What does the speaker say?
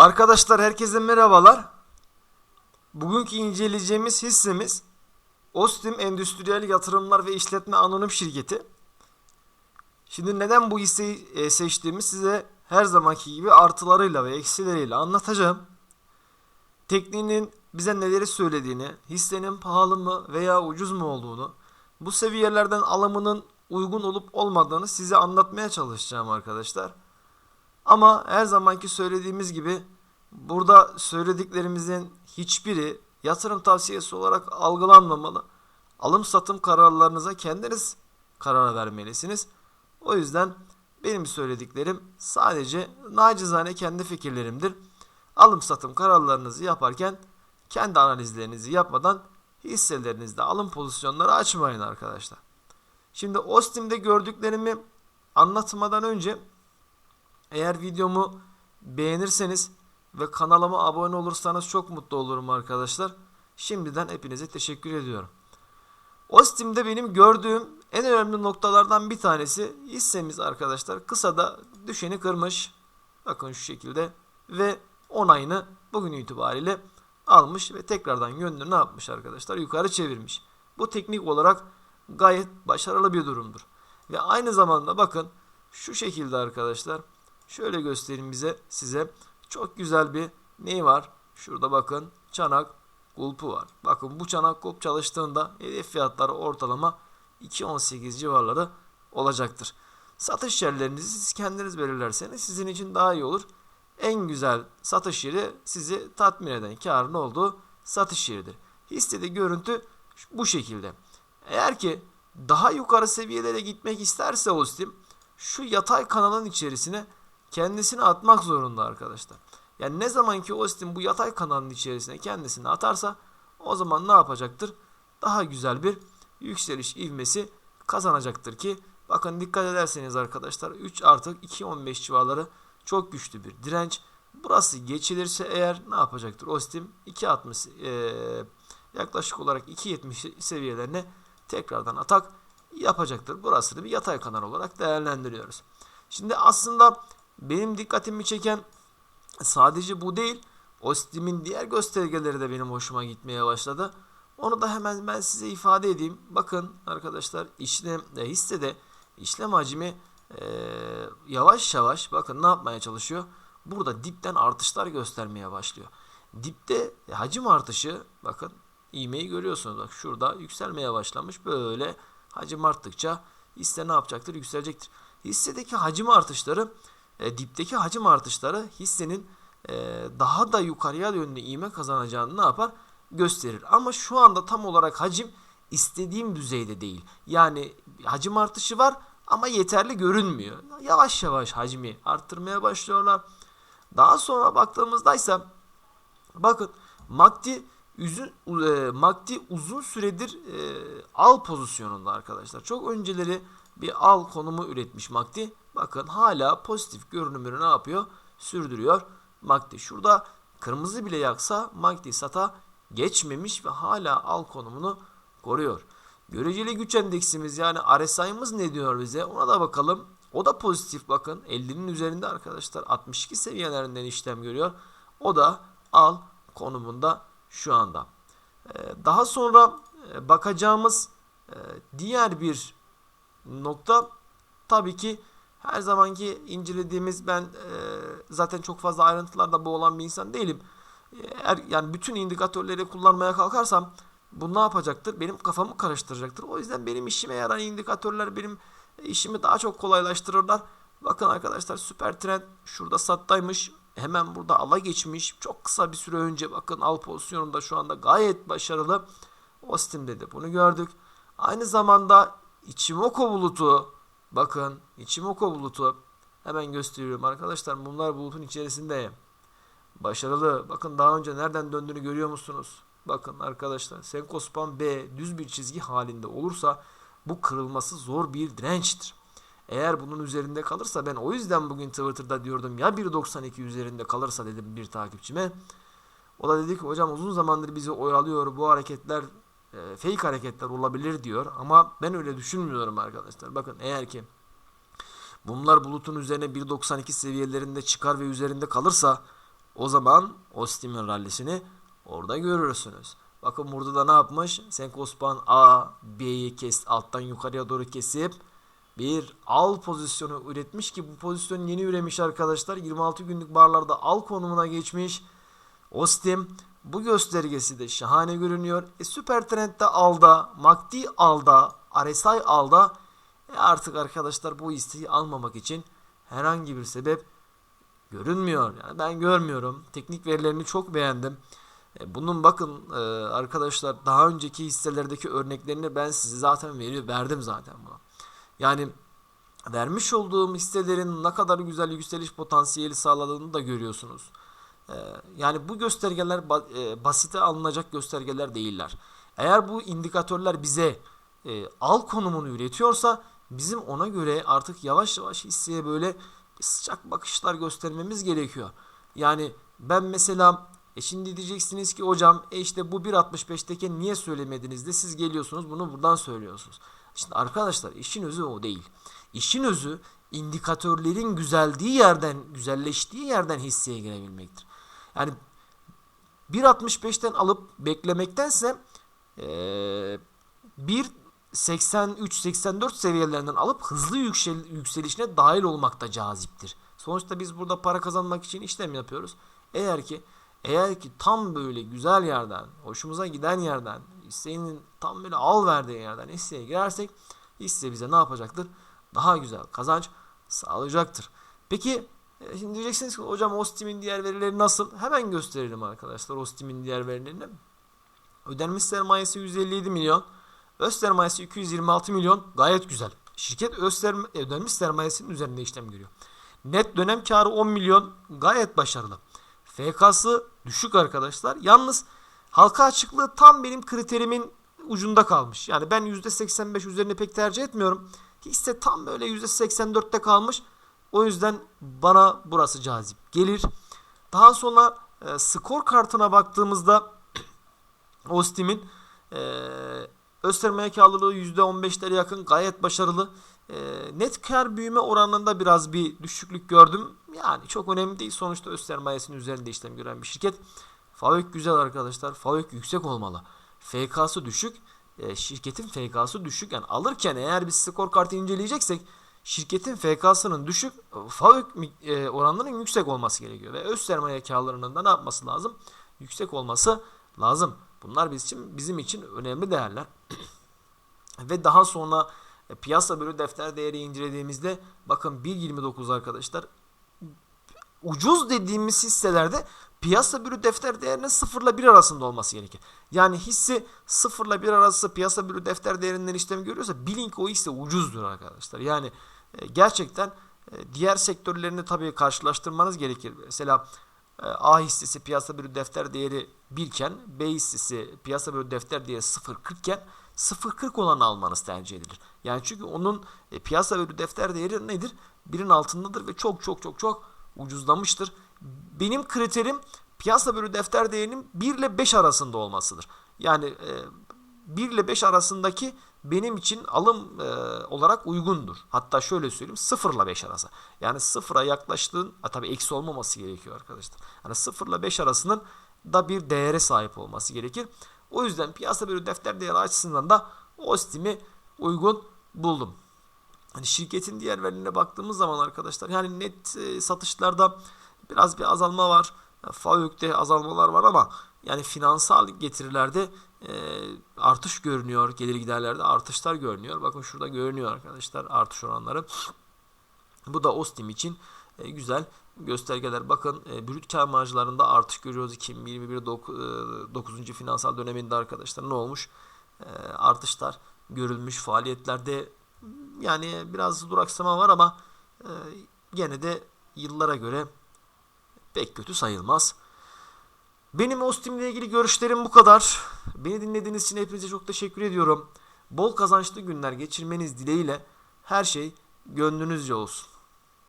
Arkadaşlar herkese merhabalar. Bugünkü inceleyeceğimiz hissemiz Ostim Endüstriyel Yatırımlar ve İşletme Anonim Şirketi. Şimdi neden bu hisseyi e, seçtiğimi size her zamanki gibi artılarıyla ve eksileriyle anlatacağım. Tekniğinin bize neleri söylediğini, hissenin pahalı mı veya ucuz mu olduğunu, bu seviyelerden alımının uygun olup olmadığını size anlatmaya çalışacağım arkadaşlar. Ama her zamanki söylediğimiz gibi burada söylediklerimizin hiçbiri yatırım tavsiyesi olarak algılanmamalı. Alım satım kararlarınıza kendiniz karar vermelisiniz. O yüzden benim söylediklerim sadece nacizane kendi fikirlerimdir. Alım satım kararlarınızı yaparken kendi analizlerinizi yapmadan hisselerinizde alım pozisyonları açmayın arkadaşlar. Şimdi Ostim'de gördüklerimi anlatmadan önce eğer videomu beğenirseniz ve kanalıma abone olursanız çok mutlu olurum arkadaşlar. Şimdiden hepinize teşekkür ediyorum. Ostim'de benim gördüğüm en önemli noktalardan bir tanesi hissemiz arkadaşlar. Kısada düşeni kırmış. Bakın şu şekilde ve onayını bugün itibariyle almış ve tekrardan yönünü ne yapmış arkadaşlar? Yukarı çevirmiş. Bu teknik olarak gayet başarılı bir durumdur. Ve aynı zamanda bakın şu şekilde arkadaşlar Şöyle göstereyim bize size. Çok güzel bir neyi var? Şurada bakın çanak kulpu var. Bakın bu çanak kulp çalıştığında hedef fiyatları ortalama 2.18 civarları olacaktır. Satış yerlerinizi siz kendiniz belirlerseniz sizin için daha iyi olur. En güzel satış yeri sizi tatmin eden karın olduğu satış yeridir. Hissede görüntü bu şekilde. Eğer ki daha yukarı seviyelere gitmek isterse Ostim şu yatay kanalın içerisine kendisini atmak zorunda arkadaşlar. Yani ne zaman ki Austin bu yatay kanalın içerisine kendisini atarsa o zaman ne yapacaktır? Daha güzel bir yükseliş ivmesi kazanacaktır ki bakın dikkat ederseniz arkadaşlar 3 artık 2.15 civarları çok güçlü bir direnç. Burası geçilirse eğer ne yapacaktır? Austin 2.60 e, yaklaşık olarak 2.70 seviyelerine tekrardan atak yapacaktır. Burası da bir yatay kanal olarak değerlendiriyoruz. Şimdi aslında benim dikkatimi çeken sadece bu değil. O diğer göstergeleri de benim hoşuma gitmeye başladı. Onu da hemen ben size ifade edeyim. Bakın arkadaşlar işlem e, hissede işlem hacmi e, yavaş yavaş bakın ne yapmaya çalışıyor. Burada dipten artışlar göstermeye başlıyor. Dipte e, hacim artışı bakın iğmeyi görüyorsunuz. Bak şurada yükselmeye başlamış. Böyle hacim arttıkça hisse ne yapacaktır? Yükselecektir. Hissedeki hacim artışları e, dipteki hacim artışları hissenin e, daha da yukarıya yönlü iğme kazanacağını ne yapar? Gösterir. Ama şu anda tam olarak hacim istediğim düzeyde değil. Yani hacim artışı var ama yeterli görünmüyor. Yavaş yavaş hacmi arttırmaya başlıyorlar. Daha sonra baktığımızda ise bakın MACD uzun, e, MACD uzun süredir e, al pozisyonunda arkadaşlar. Çok önceleri bir al konumu üretmiş MACD. Bakın hala pozitif görünümünü ne yapıyor? Sürdürüyor MACD. Şurada kırmızı bile yaksa MACD sata geçmemiş ve hala al konumunu koruyor. Göreceli güç endeksimiz yani RSI'mız ne diyor bize? Ona da bakalım. O da pozitif bakın. 50'nin üzerinde arkadaşlar 62 seviyelerinden işlem görüyor. O da al konumunda şu anda. Ee, daha sonra e, bakacağımız e, diğer bir nokta tabii ki her zamanki incelediğimiz ben e, zaten çok fazla ayrıntılarda bu olan bir insan değilim. Eğer yani bütün indikatörleri kullanmaya kalkarsam bu ne yapacaktır? Benim kafamı karıştıracaktır. O yüzden benim işime yarayan indikatörler benim işimi daha çok kolaylaştırırlar. Bakın arkadaşlar süper trend şurada sattaymış. Hemen burada ala geçmiş. Çok kısa bir süre önce bakın al pozisyonunda şu anda gayet başarılı. Ostim'de de bunu gördük. Aynı zamanda Ichimoku bulutu bakın Ichimoku bulutu. Hemen gösteriyorum. Arkadaşlar mumlar bulutun içerisinde. Başarılı. Bakın daha önce nereden döndüğünü görüyor musunuz? Bakın arkadaşlar Senkospan B düz bir çizgi halinde olursa bu kırılması zor bir dirençtir. Eğer bunun üzerinde kalırsa ben o yüzden bugün Twitter'da diyordum ya 1.92 üzerinde kalırsa dedim bir takipçime. O da dedi ki hocam uzun zamandır bizi oyalıyor bu hareketler e, fake hareketler olabilir diyor. Ama ben öyle düşünmüyorum arkadaşlar. Bakın eğer ki bunlar bulutun üzerine 1.92 seviyelerinde çıkar ve üzerinde kalırsa O zaman Ostim'in rallisini orada görürsünüz. Bakın burada da ne yapmış? Senkospan A, B'yi kes, alttan yukarıya doğru kesip bir al pozisyonu üretmiş ki bu pozisyon yeni üremiş arkadaşlar. 26 günlük barlarda al konumuna geçmiş. Ostim bu göstergesi de şahane görünüyor. E, Süper Trend'de alda, MACD alda, RSI alda. E, artık arkadaşlar bu isteği almamak için herhangi bir sebep görünmüyor. Yani ben görmüyorum. Teknik verilerini çok beğendim. E, Bunun bakın e, arkadaşlar daha önceki hisselerdeki örneklerini ben size zaten veriyor verdim zaten buna. Yani vermiş olduğum hisselerin ne kadar güzel yükseliş potansiyeli sağladığını da görüyorsunuz. E, Yani bu göstergeler e, basite alınacak göstergeler değiller. Eğer bu indikatörler bize e, al konumunu üretiyorsa bizim ona göre artık yavaş yavaş hisseye böyle sıcak bakışlar göstermemiz gerekiyor. Yani ben mesela e şimdi diyeceksiniz ki hocam e işte bu 1.65'teki niye söylemediniz de siz geliyorsunuz bunu buradan söylüyorsunuz. Şimdi arkadaşlar işin özü o değil. İşin özü indikatörlerin güzeldiği yerden, güzelleştiği yerden hisseye girebilmektir. Yani 1.65'ten alıp beklemektense eee 1.83-84 seviyelerinden alıp hızlı yüksel, yükselişine dahil olmak da caziptir. Sonuçta biz burada para kazanmak için işlem yapıyoruz. Eğer ki eğer ki tam böyle güzel yerden, hoşumuza giden yerden, hissenin tam böyle al verdiği yerden hisseye girersek hisse bize ne yapacaktır? Daha güzel kazanç sağlayacaktır. Peki e, şimdi diyeceksiniz ki hocam Ostim'in diğer verileri nasıl? Hemen gösterelim arkadaşlar Ostim'in diğer verilerini. Ödenmiş sermayesi 157 milyon. Öz sermayesi 226 milyon. Gayet güzel. Şirket öz serma- ödenmiş sermayesinin üzerinde işlem görüyor. Net dönem karı 10 milyon. Gayet başarılı. FK'sı düşük arkadaşlar. Yalnız halka açıklığı tam benim kriterimin ucunda kalmış. Yani ben %85 üzerine pek tercih etmiyorum. Hisse tam böyle %84'te kalmış. O yüzden bana burası cazip gelir. Daha sonra e, skor kartına baktığımızda Ostim'in e, öz sermaye karlılığı %15'lere yakın gayet başarılı. E, net kar büyüme oranında biraz bir düşüklük gördüm. Yani çok önemli değil. Sonuçta öz sermayesinin üzerinde işlem gören bir şirket. FAVÖK güzel arkadaşlar. FAVÖK yüksek olmalı. FK'sı düşük. E, şirketin FK'sı düşük. Yani alırken eğer biz skor kartı inceleyeceksek şirketin FK'sının düşük, FAVÖK e, oranlarının yüksek olması gerekiyor. Ve öz sermaye karlarının da ne yapması lazım? Yüksek olması lazım. Bunlar bizim için, bizim için önemli değerler. Ve daha sonra e, piyasa bölü defter değeri incelediğimizde bakın 1.29 arkadaşlar ucuz dediğimiz hisselerde piyasa bölü defter değerinin 0 ile 1 arasında olması gerekir. Yani hisse 0 ile 1 arası piyasa bölü defter değerinden işlem görüyorsa bilin ki o hisse ucuzdur arkadaşlar. Yani e, gerçekten e, diğer sektörlerini tabii karşılaştırmanız gerekir. Mesela e, A hissesi piyasa bölü defter değeri 1 iken B hissesi piyasa bölü defter değeri 0.40 iken 0.40 olanı almanız tercih edilir. Yani çünkü onun piyasa bölü defter değeri nedir? Birin altındadır ve çok çok çok çok ucuzlamıştır. Benim kriterim piyasa bölü defter değerinin 1 ile 5 arasında olmasıdır. Yani e, 1 ile 5 arasındaki benim için alım e, olarak uygundur. Hatta şöyle söyleyeyim 0 ile 5 arası. Yani 0'a yaklaştığın ha, tabii eksi olmaması gerekiyor arkadaşlar. Yani 0 ile 5 arasının da bir değere sahip olması gerekir. O yüzden piyasa bölü defter değeri açısından da Ostim'i uygun buldum. Hani şirketin diğer verilerine baktığımız zaman arkadaşlar yani net e, satışlarda biraz bir azalma var. FAVÖK'te azalmalar var ama yani finansal getirilerde e, artış görünüyor. Gelir giderlerde artışlar görünüyor. Bakın şurada görünüyor arkadaşlar artış oranları. Bu da Ostim için e, güzel göstergeler. Bakın e, brüt kar marjlarında artış görüyoruz. 2021 9. finansal döneminde arkadaşlar ne olmuş? E, artışlar görülmüş faaliyetlerde yani biraz duraksama var ama e, gene de yıllara göre pek kötü sayılmaz. Benim Ostim'le ilgili görüşlerim bu kadar. Beni dinlediğiniz için hepinize çok teşekkür ediyorum. Bol kazançlı günler geçirmeniz dileğiyle her şey gönlünüzce olsun.